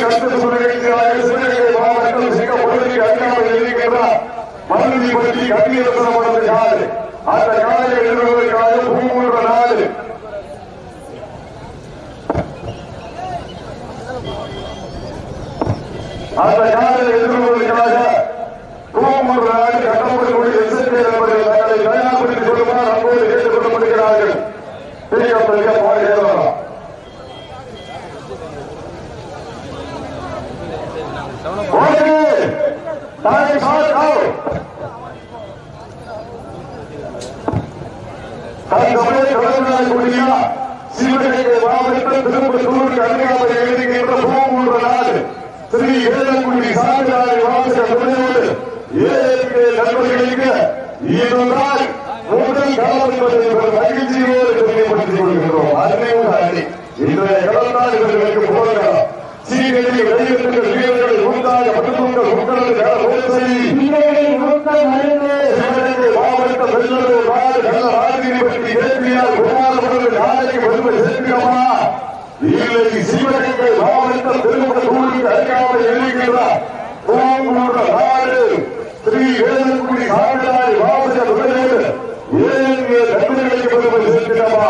கருத்து சொல்லுகிறார்கள் சிவகங்கை மாவட்டம் சிங்கப்பூருக்கு அருகாமல் இருக்கிறார் மருதி பற்றி கட்டியிருப்பது காடு அந்த காலை எழுதுவதற்காக பூமுன்ற நாடு அந்த காலை எதிர்கொள்வதற்காக பூமுன்ற நாடு கட்டப்படக்கூடிய எஸ்எஸ்பி என்பதை தயார்படுத்திக் கொள்ளுமாறு அப்போது கேட்டுக் கொள்ளப்படுகிறார்கள். பெரிய பெரிய தாய் சார் ஆவ் தற்சமய கடமையாளக்கூடிய சிவகங்கை மாவட்டம் திருப்பத்தூர் கன்னியாகுமரி எழுதுகின்ற பூமூன்ற நாடு ஸ்ரீ ஏழக்குடி சாமியாரை வாசக துணையோடு ஏழு நண்பர்களுக்கு இதுதான் முதல் காலம் என்பதை இவர் மகிழ்ச்சியோடு தெரியப்படுத்திக் கொள்கின்றோம் அன்னையோடு அணி. இன்றைய கடந்தால் இவர்களுக்கு போகலாம் சீர்கழிவு வெளியிட்டுங்கள் வீரர்களை உண்டாக மட்டுங்கள் உங்களது கட ஓசை வீரர்களை நோக்கம் மருந்து சிவகங்கை மாவட்டம் வெள்ளலூர் நாடு கள்ள ராஜகிரிபட்டி ஏபிஆர் குமாரபுரம் நாளைக்கு வருவது சேர்க்கிறோமா இல்லை சிவகங்கை மாவட்டம் திருமணத்தூருக்கு அருகாமல் எழுதுகிறார் பூங்குன்ற நாடு. ஸ்ரீ வேலுக்குடி சாமியாரி வாசக முதலீடு ஏழு நண்பர்களுக்கு வருவது சேர்க்கிறோமா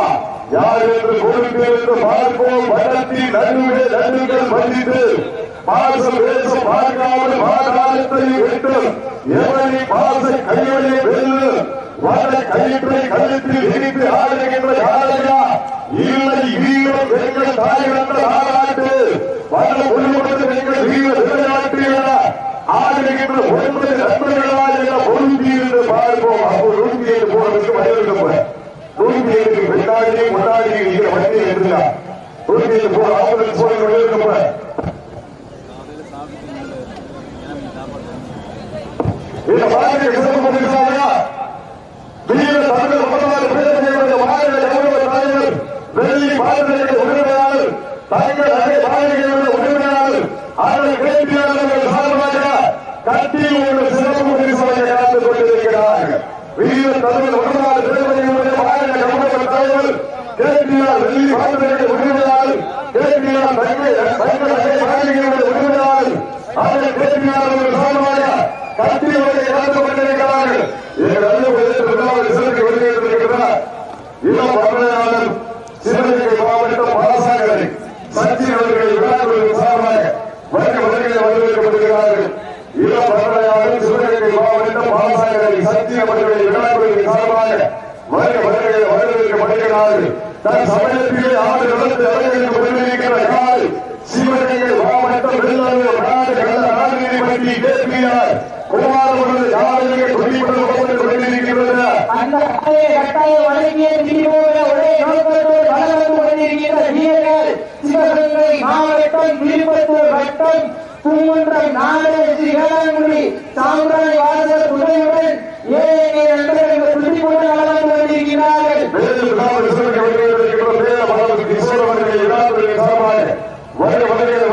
யார்? என்று கொடுத்திருந்து பார்ப்போம் வளர்த்தி நடுவே நடுங்கள் மன்னித்து மாசம் பேசம் பார்க்காமல் மாகாணத்தை விட்டு எவனை பாச கைவழி வெல்லு வட கயிற்றை கழுத்தில் இடித்து ஆடுகின்ற யாரையா இல்லை வீரம் எங்கள் தாய் வந்த நாடாட்டு. வட குடும்பத்தில் எங்கள் வீர விளையாட்டு ஆடுகின்ற ஒன்பது நண்பர்களா என பொருந்தி என்று பார்ப்போம் அப்போ நூற்றி ஏழு போறதுக்கு வயது நூற்றி ஏழு கொண்டாடி கொண்டாடி இருக்கிற வண்டி இருந்தார். நூற்றி ஏழு போற ஆம்புலன்ஸ் போய் வழியிருக்கப்ப இந்த மாதிரி சிறப்பு பண்ணிருக்காங்க வீர தமிழர் முதல்வர் பேரவையுடைய மாநில கௌரவ தலைவர் உரிமையாளர் தங்கள் உரிமையாளர் சார்பாக கட்டியில் உள்ள சிறப்பு பரிசோதனை கலந்து கொண்டிருக்கிறார்கள் வீர தமிழர் முதல்வர் பேரவையுடைய மாநில கௌரவ தலைவர் கேட்டியார் வெள்ளி பாரதிய உரிமையாளர் கேட்டியார் தங்கள் தங்கள் அகை பாரதிய உரிமையாளர் சார்பாக கட்டியோடு கலந்து கொண்டிருக்கிறார்கள் எங்கள் அலுவலகத்தில் சிறப்பு பார்வையாளர் சிவகங்கை மாவட்டம் பாலசாகரை சக்தி அவர்கள் விழாக்குழுவின் சார்பாக வருக வருகையை வரவேற்கப்படுகிறார்கள் இளம் பார்வையாளர் சிவகங்கை மாவட்டம் பாலசாகரை சக்தி அவர்கள் விழாக்குழுவின் வருக வரவேற்கப்படுகிறார்கள் தன் சமயத்திலே நடந்து அவர்களுக்கு கால் மாவட்டம் நாடு கொண்டிருக்கிறது அந்த வழங்கிய ஒரே நோக்கத்தோடு கொண்டிருக்கிற வீரர்கள் சிவகங்கை மாவட்டம் வட்டம் பூங்குன்றம் நாடு கிஷோர் அவர்கள் விழாக்களின் சார்பாக வருக வருகையில்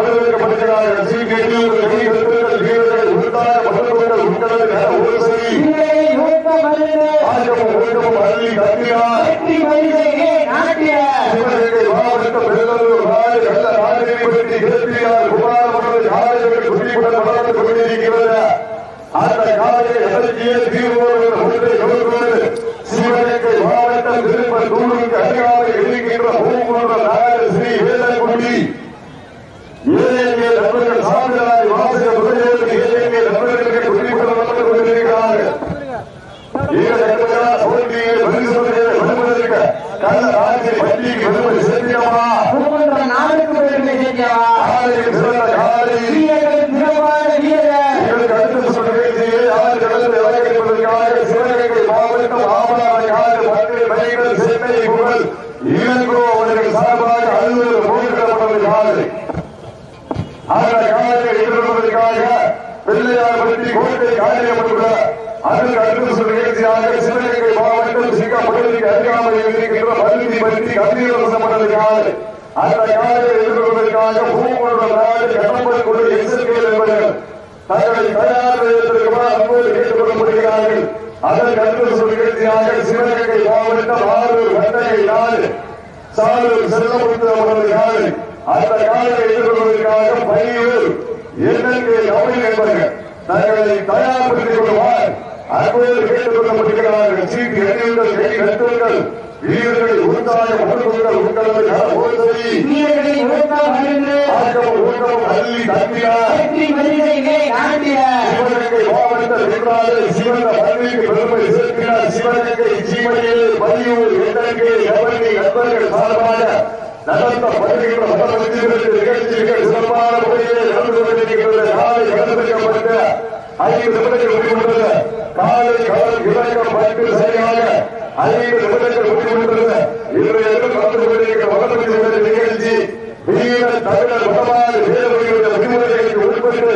அந்த காலையில் இறக்கிய தீர்வோடு ஒன்றை நோக்குவது சிவகங்கை மாவட்டம் திருப்பத்தூருக்கு அருகாமல் இருக்கின்ற பூங்குன்ற நாடு ஸ்ரீ வேலக்குடி ஏழை நண்பர்கள் சாமியாரை வாசக துறையோடு ஏழை நண்பர்களுக்கு குறிப்பிட வந்து கொண்டிருக்கிறார்கள் ஈர நண்பர்களா தோல்வியை பரிசோதனையை வலுவதற்கு கள்ள ராஜ்ய பள்ளிக்கு விடுதலை சேர்க்கிறோமா பூங்குன்றம் நாடுக்கு பெருமை சேர்க்கவா காலையில் சிறந்த காலை வீரர்கள் சிறப்பான வீரர் எங்களுக்கு அடுத்த சொல்ல வேண்டிய யார் கடலில் இறங்கியிருப்பதற்காக சிவகங்கை மாவட்டம் ஆமலான காடு மற்ற பணிகள் சென்னை புகழ் இளங்கோ அவர்கள் சார்பாக அலுவலர் போகிடப்பட்டது காலை அந்த காலையை எதிர்கொள்வதற்காக பிள்ளையார் பற்றி கோட்டை காரியப்பட்டுள்ள அதற்கு அடுத்த நிகழ்ச்சியாக சிவகங்கை மாவட்டம் சிங்கப்பூருக்கு அறியாமல் இருக்கின்ற பள்ளி பற்றி கம்பீரப்பட்டது காலை அந்த காலையை எதிர்கொள்வதற்காக பூங்குன்ற நாடு கடம்பல் கொண்டு எஸ்எல்கேல் என்பவர்கள் தங்களை தயார் நிலையத்திற்குமாறு அன்போடு கேட்டுக் அதற்கு அடுத்த சொல் நிகழ்ச்சியாக சிவகங்கை மாவட்டம் ஆரூர் வட்டகை நாடு சாலூர் செல்லமுத்து அவரது காலை அந்த காலையை எதிர்கொள்வதற்காக பணியூர் எண்ணெய்க்கு கவனி தங்களை தயார்படுத்திக் கொள்வார் அன்போடு கேட்டுக் கொள்ளப்படுகிறார்கள் சீட்டு எண்ணுங்கள் கை கட்டுங்கள் வீரர்கள் உற்சாகம் உணர்வுகள் உங்களது போதவி வீரர்களின் ஊக்கம் அள்ளி சிவகங்கை மாவட்டத்தில் நின்றாலே சிவந்த பள்ளிக்கு பெருமை சேர்க்கிறார் சிவகங்கை சீமையில் பதியூர் எண்ணங்கை எவங்கை நண்பர்கள் சார்பாக நடத்தப்படுகின்ற மதமத்திற்கு நிகழ்ச்சிகள் சிறப்பான முறையிலே நடந்து கொண்டிருக்கின்ற காலை கலந்துக்கப்பட்ட ஐந்து நிமிடங்கள் முடிவுள்ளது காலை கலன் இறக்கப்பட்டு சரியாக ஐந்து நிமிடங்கள் முடிவுள்ளது இன்றைய நடந்து கொண்டிருக்கிற மதமத்திற்கு நிகழ்ச்சி வீர தமிழர் மதமான வீரர்களுடைய விதிமுறைகளுக்கு உட்பட்டு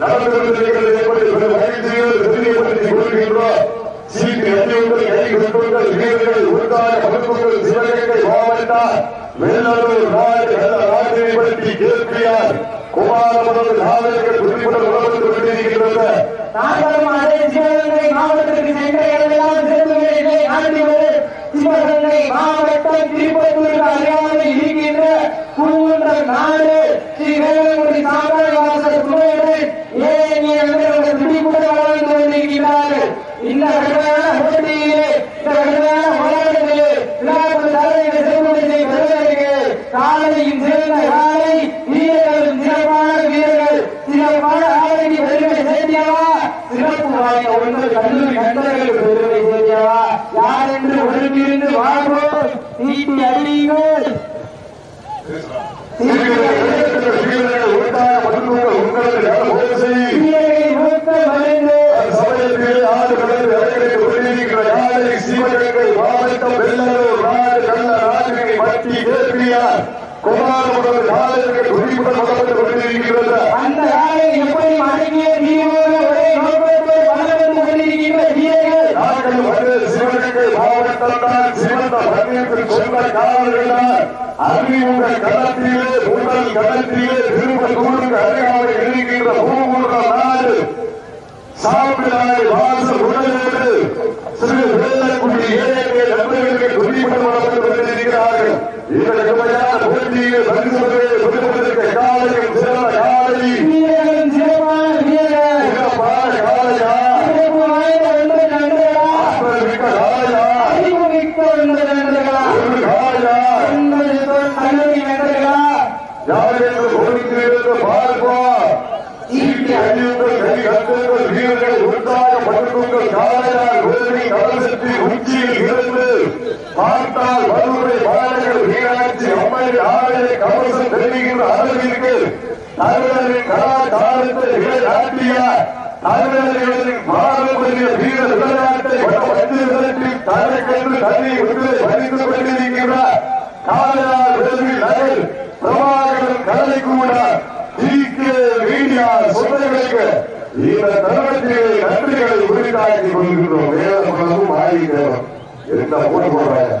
நடந்து கொண்டிருக்கிறது என்பதை மகிழ்ச்சியோடு தெரியப்படுத்திக் கொள்கின்றோம் சீட்டு எண்ணியுங்கள் கை வீரர்கள் உண்டான மருத்துவர்கள் சிவகங்கை மாவட்டம் வெள்ளலூர் நாடு வெள்ள நாட்டினை பற்றி கேட்கிறார் குமாரமனது காவலர்கள் குறிப்பிட உணர்ந்து மாவட்டத்திற்கு சென்ற இடமெல்லாம் சிறப்பு வரும் சிவகங்கை மாவட்டம் திருப்பத்தூருக்கு இருக்கின்ற நாடு ஸ்ரீ வேலங்குடி சாம்ராஜ்வாசர் துணையுடன் துடிப்புடன் வளர்ந்து கொண்டிருக்கிறார்கள் இந்த கடுமையான போட்டியிலே இந்த கடுமையான போராட்டத்திலே விழாக்குழு தலைவர்கள் சிறப்புரை பெறுவதற்கு காலையும் சிறந்த காலை வீரர்களும் சிறப்பான வீரர்கள் சிறப்பான ஆளுநி பெருமை சேர்த்தியவா சிறப்பு வாய்ந்த ஒன்று கல்லூரி நண்பர்களுக்கு பெருமை சேர்த்தியவா யார் என்று ஒழுங்கிருந்து வாழ்வோம் நீட்டி அறியுங்கள் வீரர்கள் உண்டான மருத்துவர்கள் உங்களுக்கு போசி வீரர்களின் ஊக்கம் அறிந்து சமயத்தில் ஆறு கடல் இறங்கிட்டு கொண்டிருக்கிற யாழை சிவகங்கை மாவட்டம் வெள்ளலூர் நாடு கள்ள ராஜினை பற்றி கேட்கிறார் குமாரமுடன் காலத்தில் குறிப்பிட மகப்பட்டு கொண்டிருக்கிறது அந்த ஆளை எப்படி அடங்கிய தீவோடு ஒரே நோக்கத்தோடு வளர்ந்து கொண்டிருக்கின்ற வீரர்கள் நாங்கள் வந்து சிவகங்கை மாவட்டம் தான் சிவந்த மண்ணிற்கு சொந்த காவல்கள் அறிவுங்க களத்திலே முதல் களத்திலே திருப்பத்தூருக்கு அருகாமல் இருக்கின்ற பூமுக நாடு சாம்பிராய் வாசல் உடலோடு சிறு வேலக்குடி ஏழை நண்பர்களுக்கு குறிப்பிடம் வளர்ந்து கொண்டிருக்கிறார்கள் பரிசுகளை பெறுவதற்கு சிறந்த காலை வீரர்களும் சிறப்பான வீரர்கள் சிறப்பான காலையா சிறப்பு வாய்ந்த ஒன்பது நண்பர்களா ஆற்றல் மிக்க காலையா அறிவு மிக்க ஒன்பது நண்பர்களா ஒரு காலையா ஒன்பது தொ- கல்லூரி நண்பர்களா யாரென்று கொடுக்கிறீர்கள் பார்ப்போம் சீட்டி அணியுங்கள் கை கட்டுங்கள் வீரர்களை உண்டாக படுத்துங்கள் காலையால் வேலி கடலத்தி உச்சியில் இருந்து பார்த்தால் வறுமை பாடல்கள் வீராட்சி அம்மை ஆலய கவசம் தெரிவிக்கின்ற அளவிற்கு தமிழரின் கலாச்சாரத்தை விளையாட்டிய தலைவர்களின் பாரம்பரிய வீர விளையாட்டை வந்து விரட்டி தனக்கென்று தண்ணி விடுதலை வடிந்து கொண்டிருக்கிறார் காலையால் வேலி நகர் பிரபாகரன் கலை கூட ஜிகே மீடியா சொந்தங்களுக்கு இந்த தருணத்திலே நன்றிகளை கொள்கின்றோம் வேதமளவும் ஆகி என்ன போட்டு போடுறாங்க?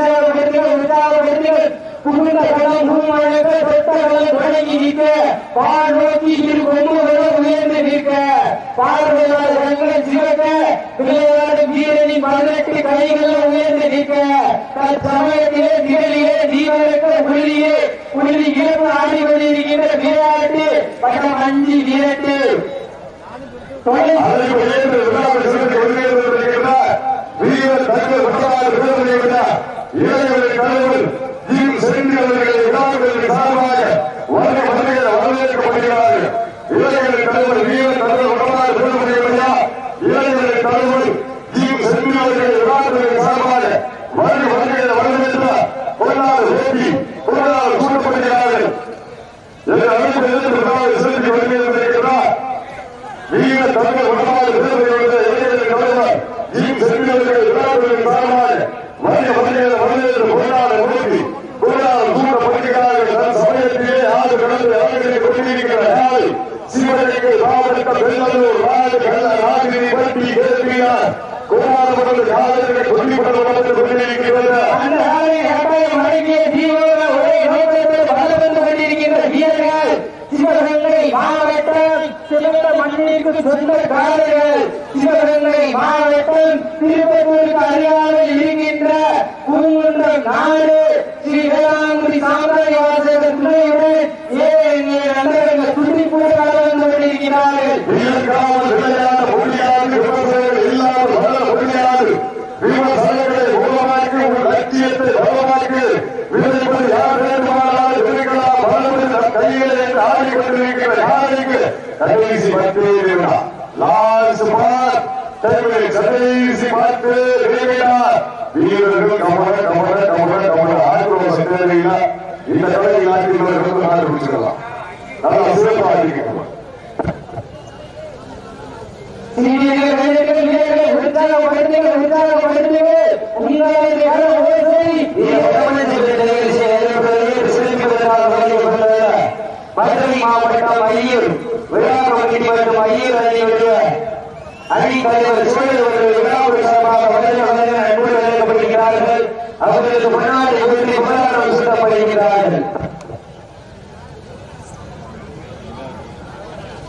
வீரர்கள் உற்சாகப்படுத்துங்கள் உற்சாகப்படுத்துங்கள் சீக்கிரம் கையெழுத்தில் வீரர்கள் உற்சாகப்படுத்துங்கள் உற்சாகப்படுத்துங்கள் புகுந்த களம் பூமழக தொட்ட களம் நிற்க பால் நோக்கி இரு கொம்புகளும் உயர்ந்து நிற்க பார்வையாளர் கண்கள் சிவக்க விளையாடும் வீரனின் பதினெட்டு கைகளும் உயர்ந்து நிற்க தற்சமயத்திலே திகழிலே தீவரக்க புள்ளியே புள்ளி இழப்பு ஆடி கொண்டிருக்கின்ற விளையாட்டு பட்டம் அஞ்சு விரட்டு தொழில் அதற்கு வீரர் தங்கள் வரலாறு விருதுகளை தலைவர் ஜீவ் சென்றி அவர்களை விழாக்களின் சார்பாக வருகை வருகையில் வரவேற்கப்படுகிறார்கள். இளைஞர்களின் தலைவர் வீரர் தங்கள் வரலாறு விருதுகளை விட தலைவர் ஜீவ் சென்றி விழாக்களின் சார்பாக வருகை வருகையில் வரவேற்ற பொருளாதார வேண்டி பொருளாதார கூட்டப்படுகிறார்கள் என்று அமைப்பு வீர விருதுகளுடைய இளைஞர்கள் தலைவர் ஜீவ் செல்வியவர்கள் விழாக்களின் காரணமாக வணிக வணிக வரவேற்று பொருளாதார நோக்கி பொருளாதார கூட்டப்படுகிறார்கள் தன் சமயத்திலே ஆறு கடந்து இறங்கி கொண்டிருக்கிற நாளை சிவகங்கை மாவட்டம் வெள்ளலூர் நாடு கள்ள நாட்டினை பற்றி கேட்கிறார் குமாரமனது காதல்கள் கொல்லிப்பட வளர்ந்து கொண்டிருக்கிறது அந்த ஆலை கட்டாயம் அடங்கிய தீவோட ஒரே நோக்கத்தோடு வளர்ந்து கொண்டிருக்கின்ற வீரர்கள் நான்கு சொந்த காலைகள் சிவகங்கை மாவட்டம் திருப்பத்தூருக்கு அருகாமையில் இருக்கின்ற பூங்குன்றம் நாடு ஸ்ரீ வேளாங்குடி சாம்ராஜ்யவாசகர் துணையுடன் ஏழு நண்பர்கள் துடிப்போடு கலந்து கொண்டிருக்கிறார்கள் இதற்காக விளையாட முடியாது விமர்சனங்கள் இல்லாமல் வளர முடியாது விமர்சனங்களை உருவாக்கி உங்கள் லட்சியத்தை பலமாக்கி விதைப்பது யார் வேண்டுமானாலும் விதைக்கலாம் வளர்வது நம் கையில் என்று ஆடிக்கொண்டிருக்கிற யாருக்கு கடைசி பத்து வினா லாஸ்ட் பார் கடைசி பத்து வினா வீரர்கள் கமல கமல கமல கமல இந்த நாட்டில் நாடு பிடிச்சிடலாம் நல்லா சிறப்பாக இருக்கணும் சீனியர்கள், இளைஞர்கள், வீரர்கள்,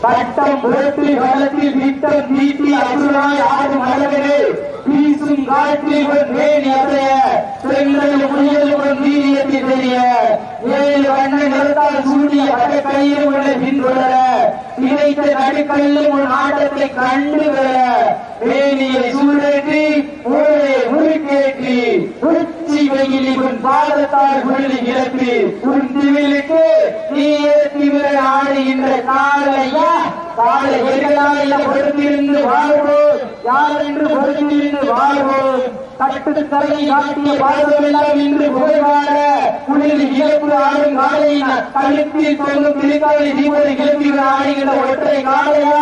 பட்டம் புரட்டு காலத்தில் விட்டம் தீட்டி அசுராய் ஆடும் அழகரே வீசும் காற்றில் வேணி அசைய செங்கல் முயலுடன் வீரியத்தை தெரிய. ஏழு வண்ண நிறத்தால் சூடிய வட உள்ள பின்தொடர. இணைத்த நடுக்கல்லும் உன் ஆட்டத்தை கண்டு வர வேணியை சூழற்றி ஊழே முறுக்கேற்றி. உச்சி வெயில் உன் பாதத்தால் உள்ளி இழப்பி உன் திவிலுக்கு நீயே திவிர ஆடுகின்ற காலையா காலை எதிராக பொறுத்திருந்து வாழ்வோம். யார் என்று பொறுத்திருந்து வாழ்வோம்? கட்டு தலையை காட்டிய பாதமெல்லாம் இன்று புகழ்வாட குளிர் இயல்பு ஆடும் காலையின கழுத்தில் தொங்கும் திருக்காலை தீபத்தை கிளப்பி ஆடுகின்ற ஒற்றை காலையா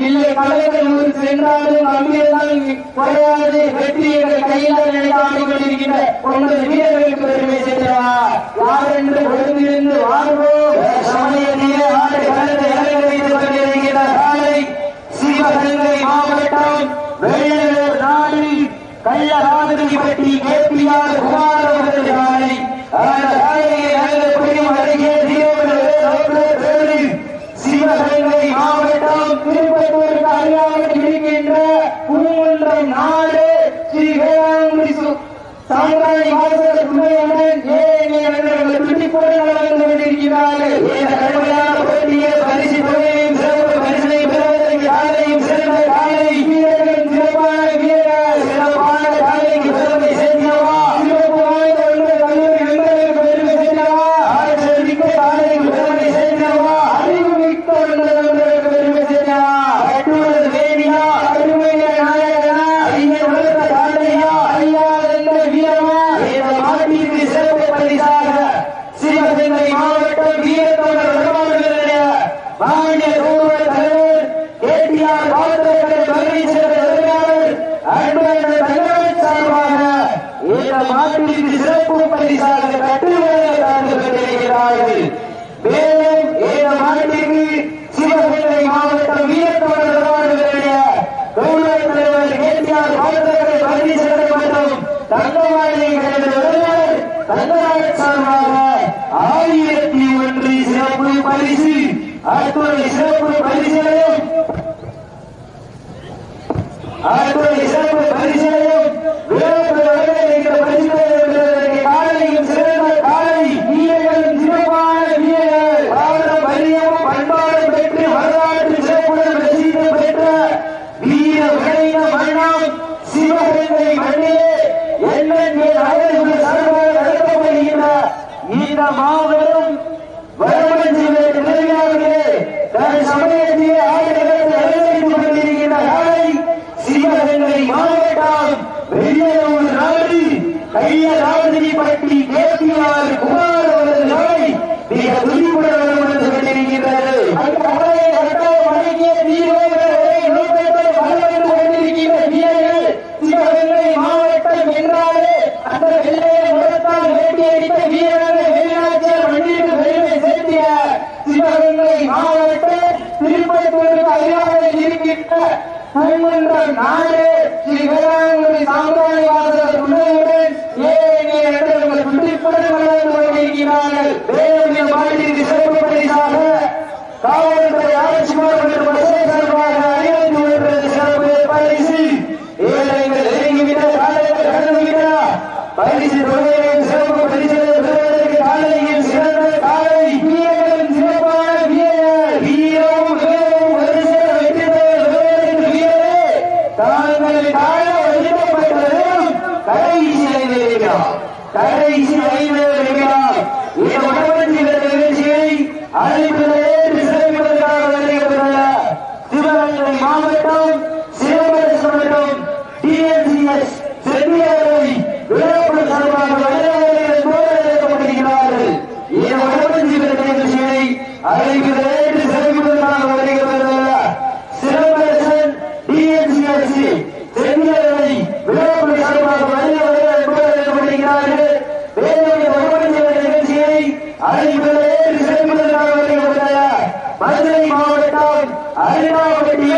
இல்லை கலைஞர் ஊர் சென்றாலும் நம்பியதான் குறையாது வெற்றியை கையில் நினைத்து ஆடிக்கொண்டிருக்கின்ற ஒன்பது வீரர்களுக்கு பெருமை சேர்ந்தவா யார் என்று பொறுத்திருந்து வாழ்வோம் சமயத்திலே ஆடு கலந்து இறங்க வைத்துக் கொண்டிருக்கிற காலை சிவகங்கை மாவட்டம் வெள்ளலூர் நாடு கள்ளராதிபதி கேபிஆர் குமார் அவர்கள் காலை அந்த காலையை நல்ல புரியும் அருகே தீவிர சிவகங்கை மாவட்டம் திருப்பத்தூருக்கு அருகாமல் இருக்கின்ற பூங்குன்றம் நாடு ஸ்ரீ வேளாங்குடி சு- சாம்ராஜ் வாசகர் துணையுடன் ஏழு துடிப்போடு நடந்து கொண்டிருக்கிறார்கள் இந்த கடுமையான போட்டியை பரிசு தொகையையும் சிறப்பு பரிசனை பெறுவதற்கு காலையும் சிறந்த காலை வீரர்களும் சிறப்பான வீரர் சிறப்பான காலைக்கு பெருமை சேர்ந்தவா சிறப்பு வாய்ந்த ஒன்று கல்லூரி நண்பர்களுக்கு பெருமை சேர்ந்தவா ஆற்றல் மிக்க காலைக்கு பெருமை சேர்ந்தவா அறிவு மிக்க ஒன்று நண்பர்களுக்கு பெருமை சேர்ந்தவா கட்டுவது வேணியா அருமைய நாயகனா அறிஞர் உலக காலையா ஐயா என்ற வீரமா இந்த மாட்டிற்கு சிறப்பு பரிசாக சிவகங்கை மாவட்டம் வீரத்தோழர் பெருமாளுடைய மாநில கௌரவ தலைவர் கேடிஆர் பாத்திரக்கடை பகுதி சேர்ந்த உதவியாளர் அன்பழகன் தங்கராஜ் சார்பாக இந்த மாட்டிற்கு சிறப்பு பரிசாக கட்டுரையை தந்து கொண்டிருக்கிறார்கள் மேலும் இந்த மாட்டிற்கு சிவகங்கை மாவட்டம் வீரத்தோழர் பெருமாளுடைய கௌரவ தலைவர் கேடிஆர் பாத்திரக்கடை பகுதி சேர்ந்த மற்றும் தங்கவாணி கடந்த தங்கராஜ் சார்பாக ஆயிரத்தி ஒன்று சிறப்பு பரிசு அத்துறை சிறப்பு அத்துறை சிறப்பு விழாக்கள் வழங்குகின்ற பரிசுகளையும் பெறுவதற்கு காலையும் சிறந்த காலை வீரர்களும் சிறப்பான வீரர்கள் பாரதம் பரியமும் பண்பாடும் பெற்று வரலாற்று சிறப்புடன் பிரசித்தி பெற்ற வீர விளைந்த மன்னம் சிவகங்கை மண்ணிலே எண்ணெங்கே அழகு சார்பாக நடத்தப்படுகின்ற இந்த மாபெரும் வரவழைச்சிலே நிலையாகவே தன் சமயத்திலே ஆயிரத்தை அலங்கரித்துக் கொண்டிருக்கின்ற காலை சிவகங்கை மாவட்டம் வெள்ளலூர் நாடு கையராவதிப்பட்டி கேபிஆர் குமார் அவரது நாளை மிக துடிப்புடன் வந்து கொண்டிருக்கிறது அந்த கவலையை கட்டாயம் அடக்கிய தீர்வுகளை ஒரே நோக்கத்தோடு வரவேற்று கொண்டிருக்கின்ற வீரர்கள் சிவகங்கை மாவட்டம் என்றாலே அந்த வெள்ளையை முகத்தால் வேட்டியடித்த வீரர்கள் வெளிநாட்டில் மண்ணிற்கு பெருமை சேர்த்திய சிவகங்கை மாவட்டம் திருப்பத்தூருக்கு அருகாமையில் இருக்கின்ற பூங்குன்றம் நாடு ஸ்ரீ வேளாங்குடி சாம்ராஜ்யவாசகர் துணையுடன் ஏழு இடங்கள் துடிப்புடன் வளர்ந்து கொண்டிருக்கிறார்கள். வேலுடைய மாட்டிற்கு சிறப்பு பரிசாக காவல்துறை நிமிடம் கடைசி ஐந்து நிமிடம். இந்த உடம்பு நிகழ்ச்சியை அறிவிப்பதே மாவட்டம் அருணாபட்டி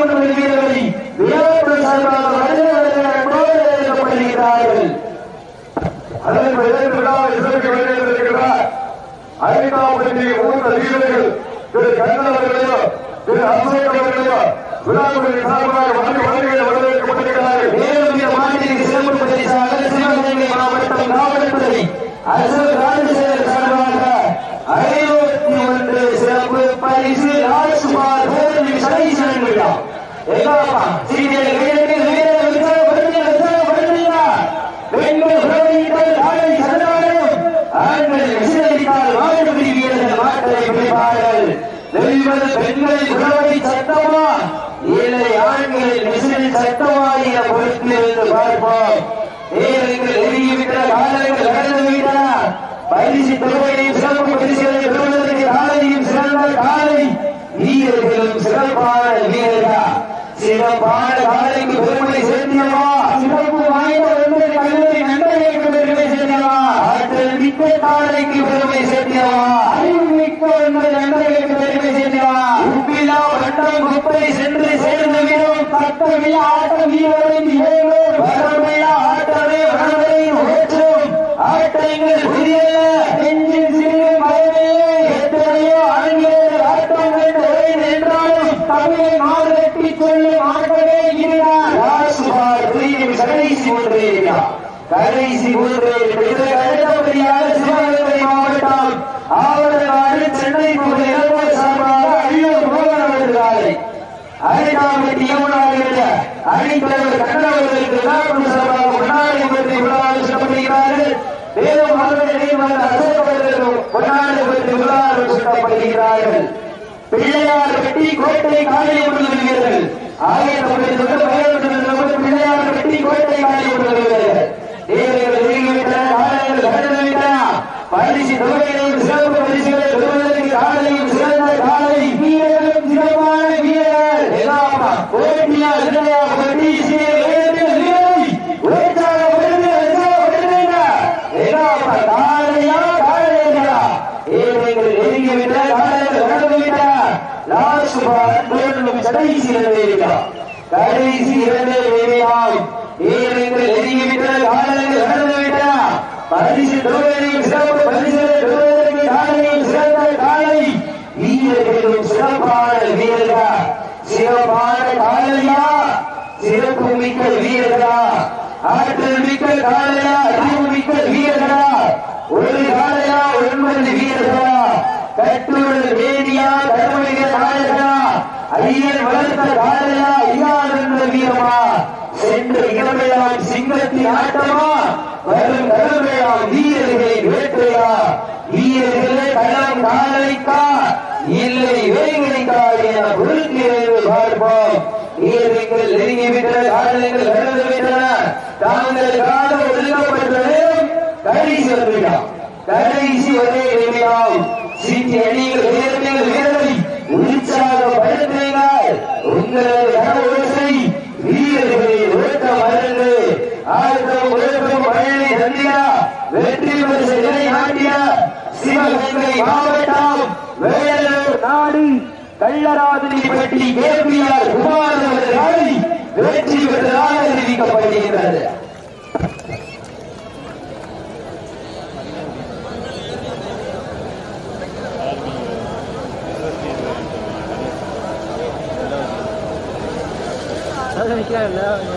மன்ற வீரர்களை விழாக்குழு சார்பாக வருகிறவர்கள் அதன் பெயர் விழாவை சிறக்க வேண்டியிருக்கிறார் மூன்று வீரர்கள் திரு கண்ணன் அவர்களையோ திரு அசோக் அவர்களையோ விழாவுடைய சார்பாக வந்து வருகையில் வரவேற்கப்பட்டிருக்கிறார்கள். மேலும் இந்த சிறப்பு சிவகங்கை மாவட்டம் காவல்துறை அரசு ராஜசேகர் சார்பாக ஐநூத்தி ஒன்று சிறப்பு பரிசு ராஜ்குமார் கோவில் சதீசன் விழா எங்கப்பா சீனியர் வீரர்கள் வீரர்கள் உற்சாகப்படுத்துங்க உற்சாகப்படுத்துங்க பெண்கள் புரோகிதர்கள் நாளை சரணாலயம். ஆண்கள் விசிலடித்தால் மாடுபிடி வீரர்கள் மாட்டை பிடிப்பார்கள். வெல்வது பெண்கள் புறவை சட்டமா இல்லை ஆண்கள் விசில் சட்டமா என பொறுத்திருந்து பார்ப்போம். நேரங்கள் நெருங்கிவிட்ட காலங்கள் கடந்து விட்டன பரிசு தொகையையும் சிறப்பு பரிசுகளை பெறுவதற்கு காலையும் சிறந்த காலை வீரர்களும் சிறப்பான வீரர்களா? சிறப்பான காலைக்கு பெருமை சேர்த்தியவா சிறப்பு வாய்ந்த ஒன்றை கல்லூரி நண்பர்களுக்கு பெருமை சேர்த்தியவா ஆற்றல் மிக்க காலைக்கு பெருமை சேர்த்தியவா அறிவு மிக்க ஒன்றை நண்பர்களுக்கு பெருமை சேர்த்தியவா உப்பிலா வட்டம் குப்பை சென்று சேர்ந்த வீரம் தட்டமில்லா ஆட்டம் வீரர்கள் கடைசி ஒன்றே இதற்கு அடுத்தபடியாக சிவகங்கை மாவட்டம் சென்னை போன்ற இளங்கோர் சார்பாக அழியூர் மோகன் அவர்களாலே அரிதாபதி யமுனாவிட அணித்தலைவர் கண்ணவர்களுக்கு விழாக்குழு சார்பாக பொன்னாடை பற்றி விழாவில் சொல்லப்படுகிறார்கள் மேலும் அவர்கள் நினைவாக அசோகவர்களும் பொன்னாடை பற்றி விழாவில் சொல்லப்படுகிறார்கள் பிள்ளையார் வெட்டி கோட்டை காலை கொண்டு வருகிறார்கள் ஆகிய நம்முடைய சொந்த பிள்ளையார் வெட்டி கோட்டை காலை கொண்டு வருகிறார்கள் பரிசு தொகைகளையும் சிறப்பு பரிசுகளை பெறுவதற்கு காலையும் சிறந்த காலை வீரர்களும் சிறப்பான வீரர்கள் போட்டியா இல்லையா போட்டி கடைசி இரண்டே கடைசி ஏழைகள் நெருங்கிவிட்ட பரிசு தொகையையும் சிறப்பு பரிசுகளை பெறுவதற்கு காலையும் சிறந்த காலை. வீரர்களும் சிறப்பான வீரர்களா? சிறப்பான காலையா? சிறப்பு மிக்க வீரர்களா? ஆற்றல் மிக்க காலையா? அறிவு மிக்க வீரர்களா? ஒரு காலையா? ஒன்பது வீரர்களா? கட்டுடல் வேதியா கருமிக நாயகனா? ஐயன் வளர்த்த காலையா? ஐயாதென்ற வீரமா? சென்ற இளமையாய் சிங்கத்தின் ஆட்டமா? வரும் கடமையாம் வீரர்களின் வேட்டையா? வீரர்களே களம் காலைக்கா இல்லை வேகனைக்கா என பொருட்கிறது பார்ப்போம். வீரர்கள் நெருங்கிவிட்ட காலங்கள் கடந்துவிட்டன தாங்கள் காலம் ஒதுக்கப்பட்டதும் கடைசி வந்துவிட்டான் கடைசி ஒரே நிமிடம் சீட்டி அணிகள் வீரர்கள் வீரரை உற்சாகப்படுத்துங்கள். உங்களது பழனி சந்தியா வெற்றி பரிசு நிலைநாட்டிய சிவகங்கை மாவட்டம் வேலூர் நாடு கள்ளராதிரிப்பட்டி கேபிஆர் குமார் அவர்கள் வெற்றி பெற்றதாக அறிவிக்கப்படுகின்றது அறிவிக்கப்படுகிறது no.